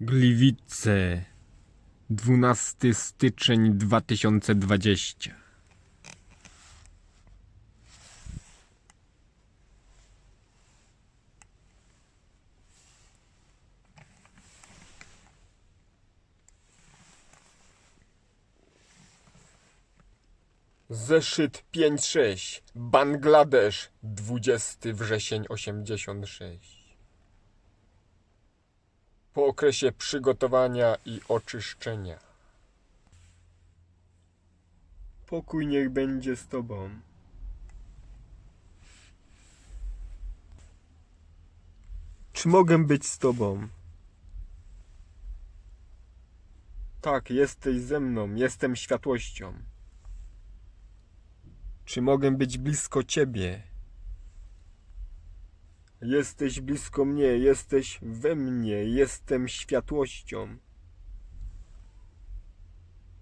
Gliwice, 12 styczeń 2020. Zeszyt 5-6, Bangladesz, 20 wrzesień 86. Po okresie przygotowania i oczyszczenia. Pokój niech będzie z Tobą. Czy mogę być z Tobą? Tak, jesteś ze mną, jestem światłością. Czy mogę być blisko Ciebie? Jesteś blisko mnie, jesteś we mnie, jestem światłością.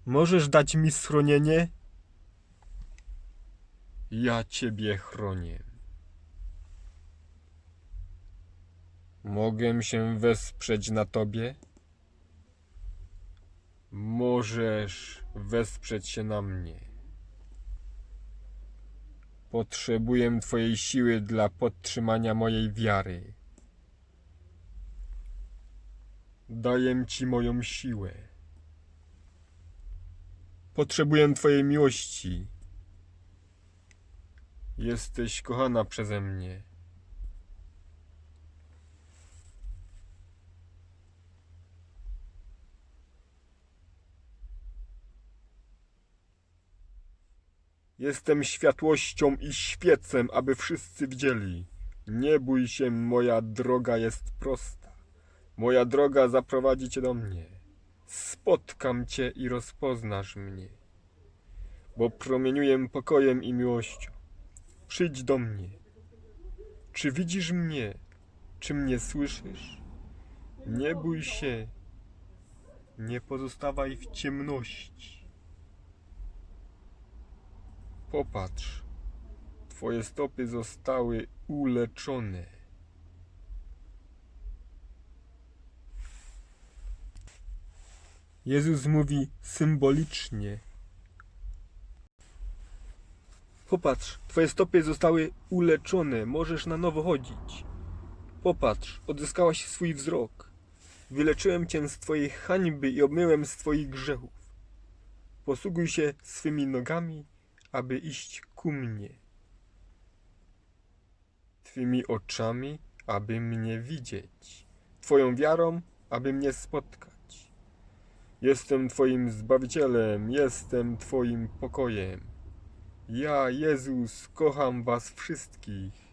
Możesz dać mi schronienie? Ja Ciebie chronię. Mogę się wesprzeć na Tobie? Możesz wesprzeć się na mnie. Potrzebuję Twojej siły dla podtrzymania mojej wiary. Daję Ci moją siłę. Potrzebuję Twojej miłości. Jesteś kochana przeze mnie. Jestem światłością i świecem, aby wszyscy widzieli. Nie bój się, moja droga jest prosta. Moja droga zaprowadzi cię do mnie. Spotkam cię i rozpoznasz mnie. Bo promieniuję pokojem i miłością. Przyjdź do mnie. Czy widzisz mnie? Czy mnie słyszysz? Nie bój się. Nie pozostawaj w ciemności. Popatrz, twoje stopy zostały uleczone. Jezus mówi symbolicznie. Popatrz, twoje stopy zostały uleczone, możesz na nowo chodzić. Popatrz, odzyskałaś swój wzrok. Wyleczyłem cię z twojej hańby i obmyłem z twoich grzechów. Posługuj się swymi nogami aby iść ku mnie. Twymi oczami, aby mnie widzieć, Twoją wiarą, aby mnie spotkać. Jestem Twoim Zbawicielem, jestem Twoim pokojem. Ja, Jezus, kocham Was wszystkich.